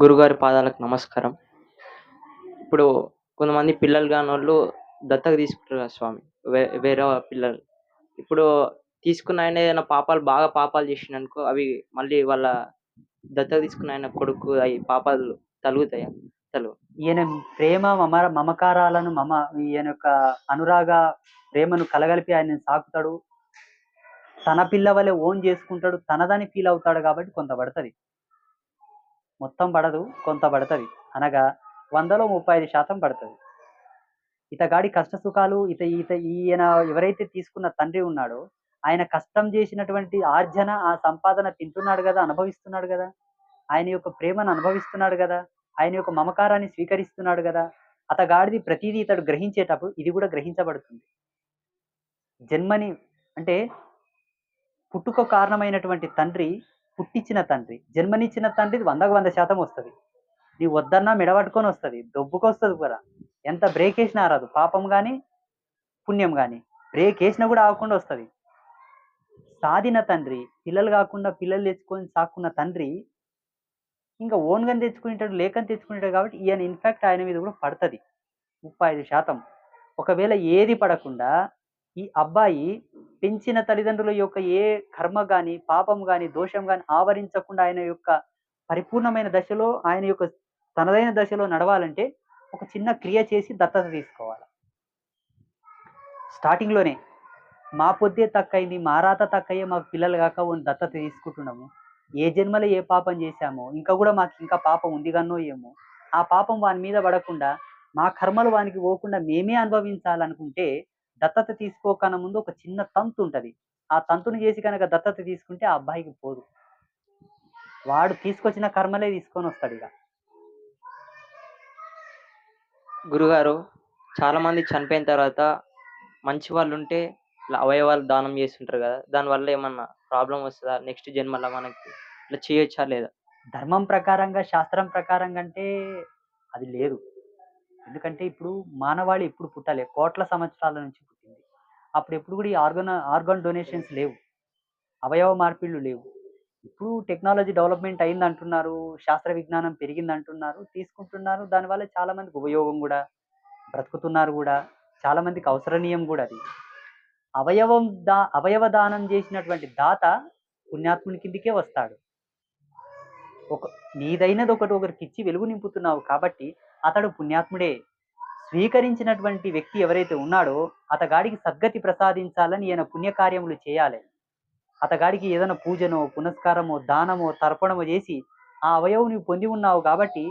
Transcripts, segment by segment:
గురుగారి పాదాలకు నమస్కారం. ఇప్పుడు కొంతమంది పిల్లలు కానోళ్ళు దత్తత తీసుకుంటారు కదా స్వామి వే వేరే పిల్లలు. ఇప్పుడు తీసుకున్న ఆయన ఏదైనా పాపాలు బాగా పాపాలు చేసిననుకో అనుకో అవి మళ్ళీ వాళ్ళ దత్తత తీసుకున్న ఆయన కొడుకు అవి పాపాలు తలుగుతాయా? తలు ఈయన ప్రేమ మమ మమకారాలను మమ ఈయన యొక్క అనురాగ ప్రేమను కలగలిపి ఆయన సాకుతాడు. తన పిల్ల వలె ఓన్ చేసుకుంటాడు. తనదని ఫీల్ అవుతాడు కాబట్టి కొంత పడుతుంది. మొత్తం పడదు కొంత పడుతుంది. అనగా వందలో ముప్పై ఐదు శాతం పడుతుంది. ఇతగాడి కష్ట సుఖాలు ఇత ఈత ఈయన ఎవరైతే తీసుకున్న తండ్రి ఉన్నాడో ఆయన కష్టం చేసినటువంటి ఆర్జన ఆ సంపాదన తింటున్నాడు కదా అనుభవిస్తున్నాడు కదా. ఆయన యొక్క ప్రేమను అనుభవిస్తున్నాడు కదా. ఆయన యొక్క మమకారాన్ని స్వీకరిస్తున్నాడు కదా. అతగాడిది ప్రతిదీ ఇతడు గ్రహించేటప్పుడు ఇది కూడా గ్రహించబడుతుంది. జన్మని అంటే పుట్టుక కారణమైనటువంటి తండ్రి పుట్టించిన తండ్రి జన్మనిచ్చిన తండ్రి వందకు వంద శాతం వస్తుంది. నీ వద్దన్నా మెడబట్టుకొని వస్తుంది దొబ్బుకొస్తుంది కూడా. ఎంత బ్రేక్ వేసినా రాదు పాపం కానీ పుణ్యం కానీ బ్రేక్ వేసినా కూడా ఆగకుండా వస్తుంది. సాధిన తండ్రి పిల్లలు కాకుండా పిల్లలు తెచ్చుకొని సాకున్న తండ్రి ఇంకా ఓన్గా తెచ్చుకుంటాడు లేకని తెచ్చుకుంటాడు కాబట్టి ఈయన ఇన్ఫాక్ట్ ఆయన మీద కూడా పడుతుంది. ముప్పై ఐదు శాతం. ఒకవేళ ఏది పడకుండా ఈ అబ్బాయి పెంచిన తల్లిదండ్రుల యొక్క ఏ కర్మ కానీ పాపం కానీ దోషం కానీ ఆవరించకుండా ఆయన యొక్క పరిపూర్ణమైన దశలో ఆయన యొక్క తనదైన దశలో నడవాలంటే ఒక చిన్న క్రియ చేసి దత్తత తీసుకోవాలి. స్టార్టింగ్లోనే మా పొద్దే తక్కయింది మా రాత తక్కయ్యే మాకు పిల్లలు కాక ఓ దత్తత తీసుకుంటున్నాము. ఏ జన్మలో ఏ పాపం చేశామో ఇంకా కూడా మాకు ఇంకా పాపం ఉంది కన్నో ఏమో ఆ పాపం వాని మీద పడకుండా మా కర్మలు వానికి పోకుండా మేమే అనుభవించాలనుకుంటే దత్తత తీసుకోకన్నా ముందు ఒక చిన్న తంతు ఉంటుంది. ఆ తంతుని చేసి కనుక దత్తత తీసుకుంటే ఆ అబ్బాయికి పోదు. వాడు తీసుకొచ్చిన కర్మలే తీసుకొని వస్తాడు ఇక. గురుగారు చాలా మంది చనిపోయిన తర్వాత మంచి వాళ్ళు ఉంటే అవయవాలు దానం చేస్తుంటారు కదా దానివల్ల ఏమన్నా ప్రాబ్లం వస్తుందా? నెక్స్ట్ జన్మలో మనకి ఇట్లా చేయొచ్చా లేదా? ధర్మం ప్రకారంగా శాస్త్రం ప్రకారంగా అంటే అది లేదు. ఎందుకంటే ఇప్పుడు మానవాళి ఎప్పుడు పుట్టాలి. కోట్ల సంవత్సరాల నుంచి పుట్టింది. అప్పుడు ఎప్పుడు కూడా ఈ ఆర్గన్ ఆర్గాన్ డొనేషన్స్ లేవు. అవయవ మార్పిళ్ళు లేవు. ఇప్పుడు టెక్నాలజీ డెవలప్మెంట్ అయింది అంటున్నారు. శాస్త్ర విజ్ఞానం పెరిగింది అంటున్నారు. తీసుకుంటున్నారు. దానివల్ల చాలామందికి ఉపయోగం కూడా బ్రతుకుతున్నారు కూడా చాలామందికి అవసరనీయం కూడా అది. అవయవం దా అవయవ దానం చేసినటువంటి దాత పుణ్యాత్ముని కిందికే వస్తాడు. ఒక నీదైనది ఒకటి ఒకరికి ఇచ్చి వెలుగు నింపుతున్నావు కాబట్టి అతడు పుణ్యాత్ముడే. స్వీకరించినటువంటి వ్యక్తి ఎవరైతే ఉన్నాడో అతగాడికి సద్గతి ప్రసాదించాలని ఈయన పుణ్యకార్యములు చేయాలి. అతగాడికి ఏదైనా పూజనో పునస్కారమో దానమో తర్పణమో చేసి ఆ అవయవం నీవు పొంది ఉన్నావు కాబట్టి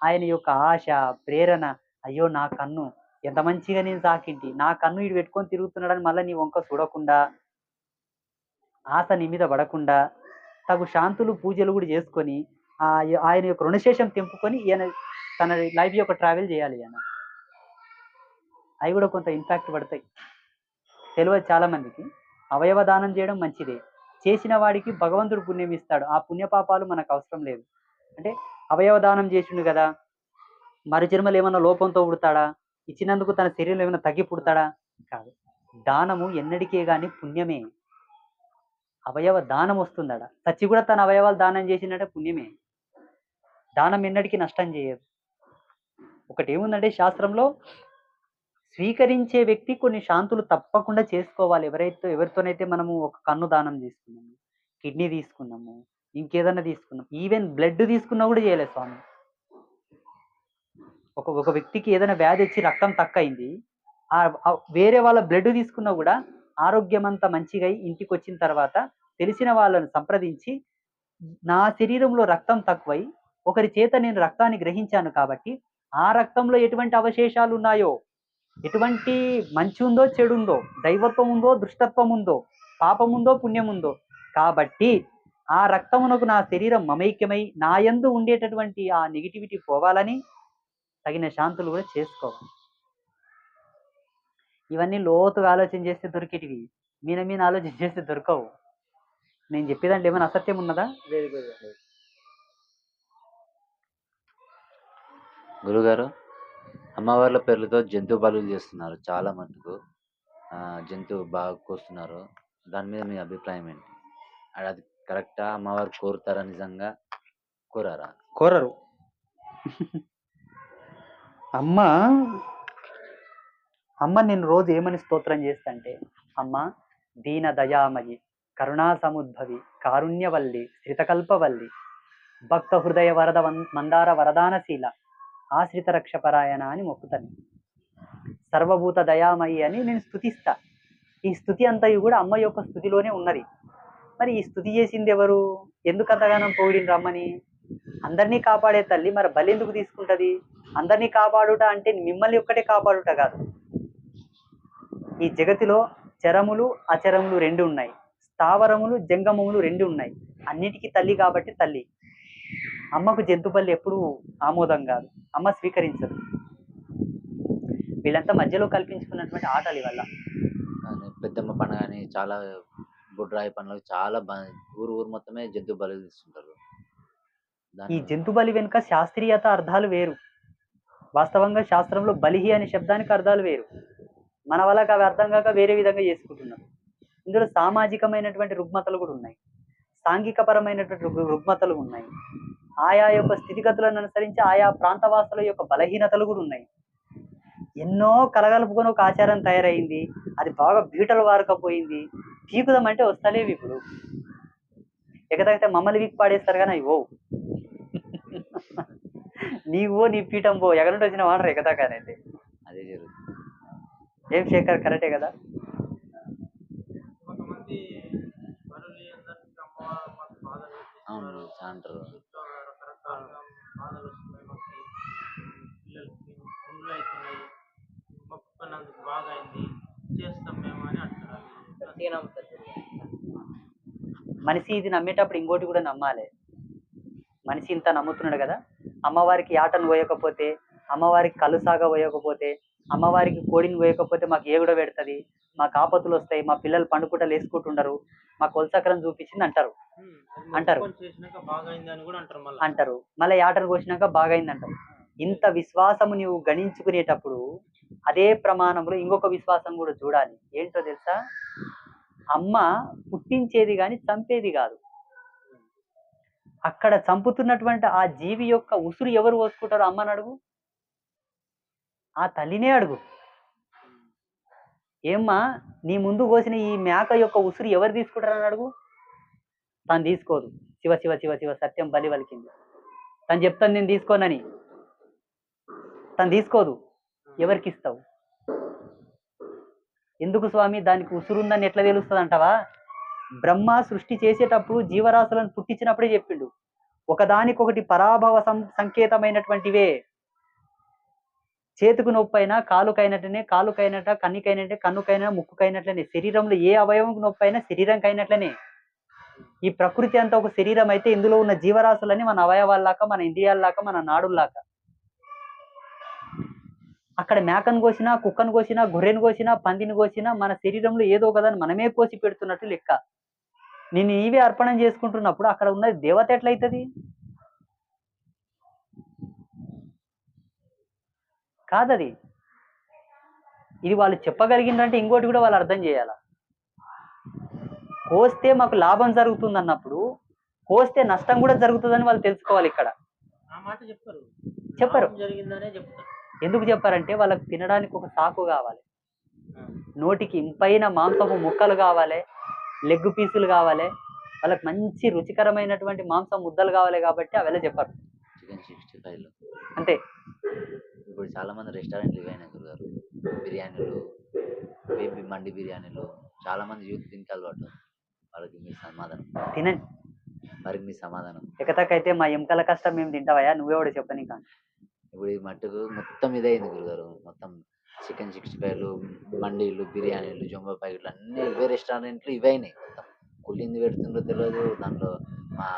ఆయన యొక్క ఆశ ప్రేరణ అయ్యో నా కన్ను ఎంత మంచిగా నేను సాకింటి నా కన్ను ఇటు పెట్టుకొని తిరుగుతున్నాడని మళ్ళీ నీ వంక చూడకుండా ఆశ నీ మీద పడకుండా తగు శాంతులు పూజలు కూడా చేసుకొని ఆయన యొక్క రుణశేషం తెంపుకొని ఈయన తన లైఫ్ యొక్క ట్రావెల్ చేయాలి అని. అవి కూడా కొంత ఇంపాక్ట్ పడతాయి. తెలియదు చాలా మందికి. అవయవ దానం చేయడం మంచిదే. చేసిన వాడికి భగవంతుడు పుణ్యం ఇస్తాడు. ఆ పుణ్యపాపాలు మనకు అవసరం లేదు. అంటే అవయవ దానం చేసిండు కదా మరు జన్మలు ఏమన్నా లోపంతో పుడతాడా? ఇచ్చినందుకు తన శరీరం ఏమైనా తగ్గి పుడతాడా? కాదు. దానము ఎన్నటికే గాని పుణ్యమే. అవయవ దానం వస్తుందట. సచ్చి కూడా తన అవయవాలు దానం చేసినట్టే పుణ్యమే. దానం ఎన్నటికీ నష్టం చేయదు. ఒకటి ఏముందంటే శాస్త్రంలో స్వీకరించే వ్యక్తి కొన్ని శాంతులు తప్పకుండా చేసుకోవాలి. ఎవరైతే ఎవరితోనైతే మనము ఒక కన్ను దానం తీసుకున్నాము కిడ్నీ తీసుకున్నాము ఇంకేదన్నా తీసుకున్నాం ఈవెన్ బ్లడ్ తీసుకున్నా కూడా చేయలేదు స్వామి. ఒక ఒక వ్యక్తికి ఏదైనా వ్యాధి వచ్చి రక్తం తక్కువైంది ఆ వేరే వాళ్ళ బ్లడ్ తీసుకున్నా కూడా ఆరోగ్యం అంతా మంచిగా అయి ఇంటికి వచ్చిన తర్వాత తెలిసిన వాళ్ళని సంప్రదించి నా శరీరంలో రక్తం తక్కువై ఒకరి చేత నేను రక్తాన్ని గ్రహించాను కాబట్టి ఆ రక్తంలో ఎటువంటి అవశేషాలు ఉన్నాయో ఎటువంటి మంచి ఉందో చెడు ఉందో దైవత్వం ఉందో దృష్టత్వం ఉందో పాపం ఉందో పుణ్యం ఉందో కాబట్టి ఆ రక్తమునకు నా శరీరం మమైక్యమై నా యందు ఉండేటటువంటి ఆ నెగిటివిటీ పోవాలని తగిన శాంతులు కూడా చేసుకోవాలి. ఇవన్నీ లోతుగా ఆలోచన చేస్తే దొరికేటివి. మీన మీన ఆలోచన చేస్తే దొరకవు. నేను చెప్పేదాంట్లో ఏమైనా అసత్యం ఉన్నదా? లేదు. గురుగారు అమ్మవార్ల పేర్లతో జంతు బలులు చేస్తున్నారు చాలా మటుకు. జంతువు బాగా కోస్తున్నారు. దాని మీద మీ అభిప్రాయం ఏంటి? అది కరెక్టా? అమ్మవారు కోరుతారా నిజంగా? కోరారా? కోరరు. అమ్మ అమ్మ నేను రోజు ఏమని స్తోత్రం చేస్తంటే అమ్మ దీన దయామయి కరుణా సముద్భవి కారుణ్యవల్లి శ్రితకల్పవల్లి భక్త హృదయ వరద మందార వరదానశీల ఆశ్రిత రక్షపరాయణ అని మొక్కుతాను. సర్వభూత దయామయి అని నేను స్థుతిస్తా ఈ స్థుతి అంతయు కూడా అమ్మ యొక్క స్థుతిలోనే ఉన్నది. మరి ఈ స్థుతి చేసింది ఎవరు? ఎందుకు అంతగానం పొగిడిన రమ్మని అందరినీ కాపాడే తల్లి మరి బలి ఎందుకు తీసుకుంటది? అందరినీ కాపాడుట అంటే మిమ్మల్ని ఒక్కటే కాపాడుట కాదు. ఈ జగతిలో చరములు అచరములు రెండు ఉన్నాయి. స్థావరములు జంగమములు రెండు ఉన్నాయి. అన్నిటికీ తల్లి కాబట్టి తల్లి. అమ్మకు జంతు బలి ఎప్పుడు ఆమోదం కాదు. అమ్మ స్వీకరించదు. వీళ్ళంతా మధ్యలో కల్పించుకున్నటువంటి ఆటలు ఇవల్ల. పెద్దమ్మ పండుగ అని చాలా బుడ్రాయి పండుగ చాలా ఊరు ఊరు మొత్తమే జంతు బలి తీసుకుంటారు. ఈ జంతు బలి వెనుక శాస్త్రీయత అర్థాలు వేరు. వాస్తవంగా శాస్త్రంలో బలిహి అనే శబ్దానికి అర్థాలు వేరు. మన వాళ్ళకి అవి అర్థం కాక వేరే విధంగా చేసుకుంటున్నారు. ఇందులో సామాజికమైనటువంటి రుగ్మతలు కూడా ఉన్నాయి. సాంఘికపరమైనటువంటి రుగ్- రుగ్మతలు ఉన్నాయి. ఆయా యొక్క స్థితిగతులను అనుసరించి ఆయా ప్రాంతవాసుల యొక్క బలహీనతలు కూడా ఉన్నాయి. ఎన్నో కలగలుపుకొని ఒక ఆచారం తయారైంది. అది బాగా బీటలు వారకపోయింది. పీకుదామంటే వస్తలేవు ఇప్పుడు. ఎగదగితే మమ్మల్ని వీక్ పాడేస్తారు కానీ అవి ఓ నీవో నీ పీఠం పో. ఎక్కడ నుండి వచ్చిన వాడరు ఎగదాకానైతే అదే జరుగుతుంది. ఏం శేఖర్ కరెక్టే కదా? అవును. అంటారు ఇంట్లో రకరకాలుగా బాధలు వస్తున్నాయి మాకు పిల్లలకి పుండ్లు అవుతున్నాయి మొక్కుకున్నందుకు బాగా అయింది చేస్తాం మేము అని అంటారు నమ్ముతారు మనిషి ఇది నమ్మేటప్పుడు ఇంకోటి కూడా నమ్మాలి. మనిషి ఇంత నమ్ముతున్నాడు కదా అమ్మవారికి ఆటను పోయకపోతే అమ్మవారికి కళ్ళు సాగ పోయకపోతే అమ్మవారికి కోడిని పోయకపోతే మాకు ఏ కూడా పెడుతుంది. మాకు ఆపత్తులు వస్తాయి మా పిల్లలు పండుకుంటలు వేసుకుంటుండరు మా కొలసకరం చూపించింది అంటారు. అంటారు. అంటారు మళ్ళీ. ఆటను కోసినాక బాగైంది అంటారు. ఇంత విశ్వాసము నీవు గణించుకునేటప్పుడు అదే ప్రమాణంలో ఇంకొక విశ్వాసం కూడా చూడాలి. ఏంటో తెలుసా? అమ్మ పుట్టించేది కానీ చంపేది కాదు. అక్కడ చంపుతున్నటువంటి ఆ జీవి యొక్క ఉసురు ఎవరు పోసుకుంటారో అమ్మని అడుగు. ఆ తల్లినే అడుగు. ఏమ్మా నీ ముందు కోసిన ఈ మేక యొక్క ఉసురు ఎవరు తీసుకుంటారని అడుగు. తను తీసుకోదు. శివ శివ శివ శివ సత్యం బలి వలికింది. తను చెప్తాను నేను తీసుకోనని. తను తీసుకోదు. ఎవరికి ఇస్తావు? ఎందుకు స్వామి? దానికి ఉసురుందని ఎట్లా తెలుస్తుంది అంటావా బ్రహ్మ సృష్టి చేసేటప్పుడు జీవరాశులను పుట్టించినప్పుడే చెప్పిండు. ఒకదానికొకటి పరాభవ సం సంకేతమైనటువంటివే. చేతుకు నొప్పి అయినా కాలుకైనట్లనే కాలుకైనట కన్నికైనట్టే కన్నుకైనా ముక్కుకైనట్లనే శరీరంలో ఏ అవయవంకు నొప్పి అయినా శరీరంకైనట్లనే. ఈ ప్రకృతి అంతా ఒక శరీరం అయితే ఇందులో ఉన్న జీవరాశులని మన అవయవాల్లాక మన ఇంద్రియాల్లాక మన నాడుల్లాక. అక్కడ మేకను కోసినా కుక్కను కోసినా గొర్రెను కోసినా పందిని కోసినా మన శరీరంలో ఏదో ఒకదాన్ని మనమే కోసి పెడుతున్నట్టు లెక్క. నేను నీవే అర్పణం చేసుకుంటున్నప్పుడు అక్కడ ఉన్నది దేవత ఎట్లయితుంది? కాదది. ఇది వాళ్ళు చెప్పగలిగిందంటే ఇంకోటి కూడా వాళ్ళు అర్థం చేయాల? కోస్తే మాకు లాభం జరుగుతుంది అన్నప్పుడు కోస్తే నష్టం కూడా జరుగుతుందని వాళ్ళు తెలుసుకోవాలి ఇక్కడ. చెప్పరు. చెప్పరు. జరిగిందనే చెప్తారు. ఎందుకు చెప్పారంటే వాళ్ళకి తినడానికి ఒక సాకు కావాలి. నోటికి ఇంపైన మాంసపు ముక్కలు కావాలి లెగ్ పీసులు కావాలి వాళ్ళకి మంచి రుచికరమైనటువంటి మాంసం ముద్దలు కావాలి కాబట్టి అవి ఎలా చెప్పారు. చికెన్ సిక్స్టీ ఫైవ్లో అంతే. ఇప్పుడు చాలామంది రెస్టారెంట్లు ఇవైనాయి గురుగారు. బిర్యానీలు బేబీ మండి బిర్యానీలు చాలామంది యూత్ దీనికి అలవాటు. వాళ్ళకి మీ సమాధానం. తినండి. వారికి మీ సమాధానం. ఎకతకైతే మా ఎంకల కష్టం మేము తింటావయ్యా కూడా చెప్పని కానీ ఇప్పుడు ఈ మట్టుకు మొత్తం ఇదే అయింది గురుగారు. మొత్తం చికెన్ సిక్స్టీ ఫైవ్లు మండీలు బిర్యానీలు జొంబో ప్యాకెట్లు అన్నీ ఇవే రెస్టారెంట్లు ఇవే అయినాయి మొత్తం. కుళ్ళింది పెడుతుందో తెలియదు దాంట్లో మా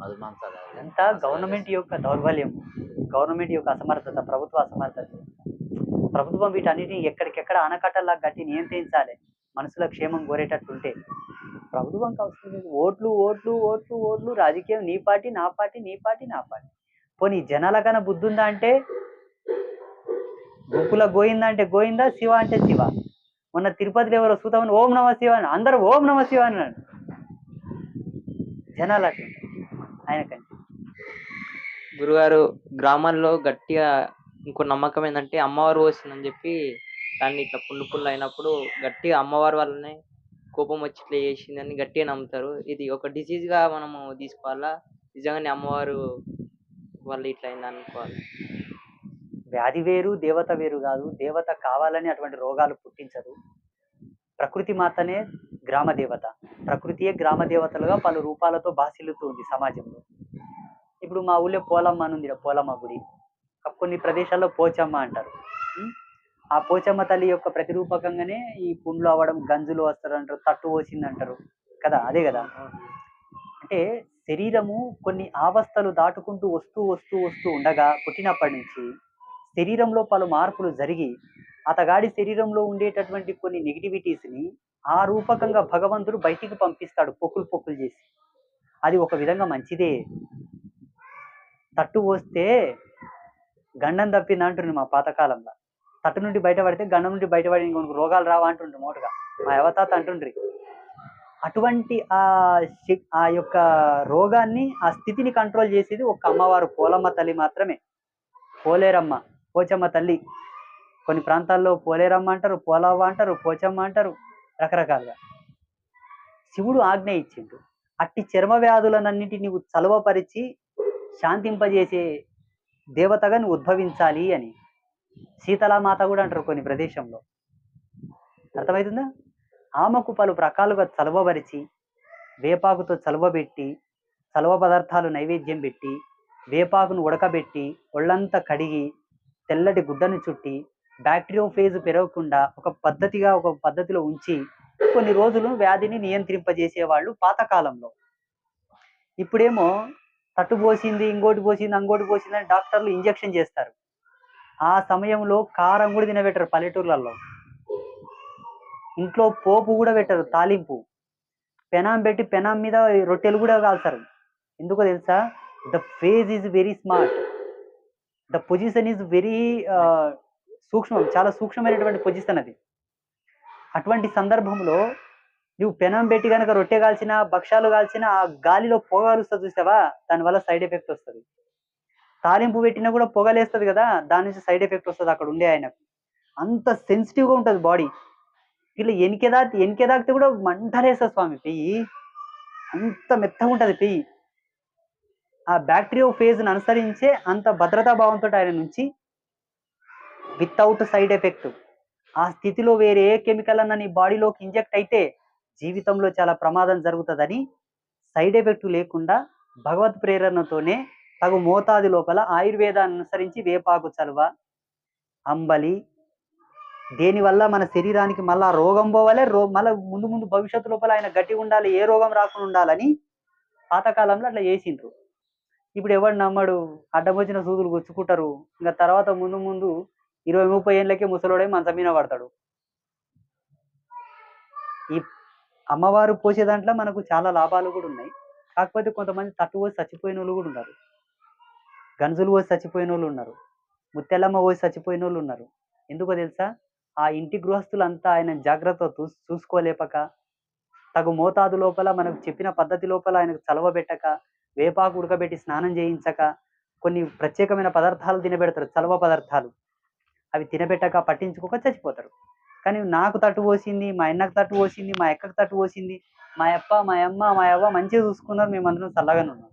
మధు మాంసాలు ఇదంతా గవర్నమెంట్ యొక్క దౌర్బల్యం. గవర్నమెంట్ యొక్క అసమర్థత ప్రభుత్వ అసమర్థత. ప్రభుత్వం వీటన్నిటిని ఎక్కడికెక్కడ ఆనకట్టలా గట్టి నియంత్రించాలి. మనుషుల క్షేమం కోరేటట్టుంటే. ప్రభుత్వంకి అవసరం లేదు ఓట్లు ఓట్లు ఓట్లు ఓట్లు. రాజకీయం నీ పార్టీ నా పార్టీ నీ పార్టీ నా పార్టీ. పోనీ జనాలకన్నా బుద్ధి ఉందా అంటే? గుప్పుల గోయిందా అంటే గోయిందా? శివ అంటే శివ. మొన్న తిరుపతిలో ఎవరో సూతమని ఓం నమ శివ అని అందరూ ఓం నమ శివ అన్నాడు జనాలు అట్లా ఆయనకంటే. గురుగారు గ్రామాల్లో గట్టిగా ఇంకో నమ్మకం ఏంటంటే అమ్మవారు వస్తుందని చెప్పి దాన్ని ఇట్లా పుల్లు పుల్లు అయినప్పుడు గట్టిగా అమ్మవారి వల్లనే కోపం వచ్చి ఇట్లా చేసిందని గట్టిగా నమ్ముతారు. ఇది ఒక డిసీజ్గా మనము తీసుకోవాలా? నిజంగానే అమ్మవారు వల్ల ఇట్లా అయింది అనుకోవాలి వ్యాధి వేరు దేవత వేరు కాదు. దేవత కావాలని అటువంటి రోగాలు పుట్టించదు. ప్రకృతి మాతనే గ్రామ దేవత. ప్రకృతియే గ్రామ దేవతలుగా పలు రూపాలతో బాసిల్లుతూ ఉంది సమాజంలో. ఇప్పుడు మా ఊళ్ళో పోలమ్మ అని ఉంది పోలమ్మ గుడి. కొన్ని ప్రదేశాల్లో పోచమ్మ అంటారు? ఆ పోచమ్మ తల్లి యొక్క ప్రతిరూపకంగానే ఈ పుండ్లు అవ్వడం గంజులు వస్తారు అంటారు తట్టు పోసింది అంటారు కదా అదే కదా? అంటే శరీరము కొన్ని ఆవస్థలు దాటుకుంటూ వస్తూ వస్తూ వస్తూ ఉండగా పుట్టినప్పటి నుంచి శరీరంలో పలు మార్పులు జరిగి అతగాడి శరీరంలో ఉండేటటువంటి కొన్ని నెగిటివిటీస్ని ఆ రూపకంగా భగవంతుడు బయటికి పంపిస్తాడు పొక్కులు పొక్కులు చేసి. అది ఒక విధంగా మంచిదే. తట్టు పోస్తే గండం తప్పింది అంటుండ్రు మా పాతకాలంలో. తట్టు నుండి బయటపడితే గండం నుండి బయటపడి ఇంకొక రోగాలు రావా అంటుండ్రు మోటుగా. మా అవతాత అంటుండ్రి అటువంటి ఆ ఆ యొక్క రోగాన్ని ఆ స్థితిని కంట్రోల్ చేసేది ఒక అమ్మవారు పోలమ్మ తల్లి మాత్రమే. పోలేరమ్మ పోచమ్మ తల్లి. కొన్ని ప్రాంతాల్లో పోలేరమ్మ అంటారు పోలవ్వ అంటారు పోచమ్మ అంటారు రకరకాలుగా. శివుడు ఆజ్ఞ ఇచ్చిండు. అట్టి చర్మ వ్యాధులనన్నిటి నువ్వు చలవపరిచి శాంతింపజేసే దేవతగా నువ్వు ఉద్భవించాలి అని. శీతలామాత కూడా అంటారు కొన్ని ప్రదేశంలో. అర్థమవుతుందా? ఆమెకు పలు రకాలుగా చలవబరిచి వేపాకుతో చలవబెట్టి చలవ పదార్థాలు నైవేద్యం పెట్టి వేపాకును ఉడకబెట్టి ఒళ్ళంతా కడిగి తెల్లటి గుడ్డను చుట్టి బ్యాక్టీరియోఫేజ్ పెరగకుండా ఒక పద్ధతిగా ఒక పద్ధతిలో ఉంచి కొన్ని రోజులు వ్యాధిని నియంత్రింపజేసేవాళ్ళు పాతకాలంలో. ఇప్పుడేమో తట్టు పోసింది ఇంకోటి పోసింది అంగోటి పోసింది అని డాక్టర్లు ఇంజెక్షన్ చేస్తారు. ఆ సమయంలో కారం కూడా తినబెట్టరు పల్లెటూర్లలో. ఇంట్లో పోపు కూడా పెట్టరు తాలింపు. పెనాం పెట్టి పెనాం మీద రొట్టెలు కూడా కాల్చారు ఎందుకో తెలుసా? The phase is very smart the position is very సూక్ష్మం చాలా సూక్ష్మమైనటువంటి పొజిషన్ అది. అటువంటి సందర్భంలో నువ్వు పెనం పెట్టి కనుక రొట్టె కాల్చిన భక్ష్యాలు కాల్చిన ఆ గాలిలో పొగ కలుస్తుంది చూసావా? దానివల్ల సైడ్ ఎఫెక్ట్ వస్తుంది. తాలింపు పెట్టినా కూడా పొగలేస్తుంది కదా దాని నుంచి సైడ్ ఎఫెక్ట్ వస్తుంది అక్కడ ఉండే ఆయనకు. అంత సెన్సిటివ్గా ఉంటుంది బాడీ ఇట్లా ఎనికెదా ఎనికెదాకితే కూడా మంటలేస్తుంది స్వామి పెయ్యి. అంత మెత్తగా ఉంటుంది పెయ్యి. ఆ బ్యాక్టీరియో ఫేజ్ని అనుసరించే అంత భద్రతా భావంతో ఆయన నుంచి వితౌట్ సైడ్ ఎఫెక్ట్ ఆ స్థితిలో వేరే ఏ కెమికల్ అన్న నీ బాడీలోకి ఇంజెక్ట్ అయితే జీవితంలో చాలా ప్రమాదం జరుగుతుందని సైడ్ ఎఫెక్ట్ లేకుండా భగవత్ ప్రేరణతోనే తగు మోతాది లోపల ఆయుర్వేదాన్ని అనుసరించి వేపాకు చలువ అంబలి దేనివల్ల మన శరీరానికి మళ్ళా రోగం పోవాలి? రో మళ్ళీ ముందు ముందు భవిష్యత్తు లోపల ఆయన గట్టి ఉండాలి ఏ రోగం రాకుండా ఉండాలని పాతకాలంలో అట్లా చేసిండ్రు. ఇప్పుడు ఎవడు నమ్మడు అడ్డం వచ్చిన సూదులు గుచ్చుకుంటారు. ఇంకా తర్వాత ముందు ముందు ఇరవై ముప్పై ఏళ్ళకే ముసలోడే మంచం మీద పడతాడు. ఈ అమ్మవారు పోసే దాంట్లో మనకు చాలా లాభాలు కూడా ఉన్నాయి. కాకపోతే కొంతమంది తట్టు పోసి చచ్చిపోయిన వాళ్ళు కూడా ఉన్నారు. గంజులు పోసి చచ్చిపోయిన వాళ్ళు ఉన్నారు. ముత్తెల్లమ్మ పోసి చచ్చిపోయిన వాళ్ళు ఉన్నారు. ఎందుకో తెలుసా? ఆ ఇంటి గృహస్థులంతా ఆయన జాగ్రత్త చూ- చూసుకోలేపక తగు మోతాదు లోపల మనకు చెప్పిన పద్ధతి లోపల ఆయనకు చలవబెట్టక వేపాకు ఉడకబెట్టి స్నానం చేయించక కొన్ని ప్రత్యేకమైన పదార్థాలు తినబెడతారు చలవ పదార్థాలు. అవి తినబెట్టక పట్టించుకోక చచ్చిపోతారు. కానీ నాకు తట్టు పోసింది మా అన్నకు తట్టు పోసింది మా ఎక్కకు తట్టు పోసింది మా అప్ప మా అమ్మ మా అవ్వ మంచిగా చూసుకున్నారు మేమందరం చల్లగానే ఉన్నాం.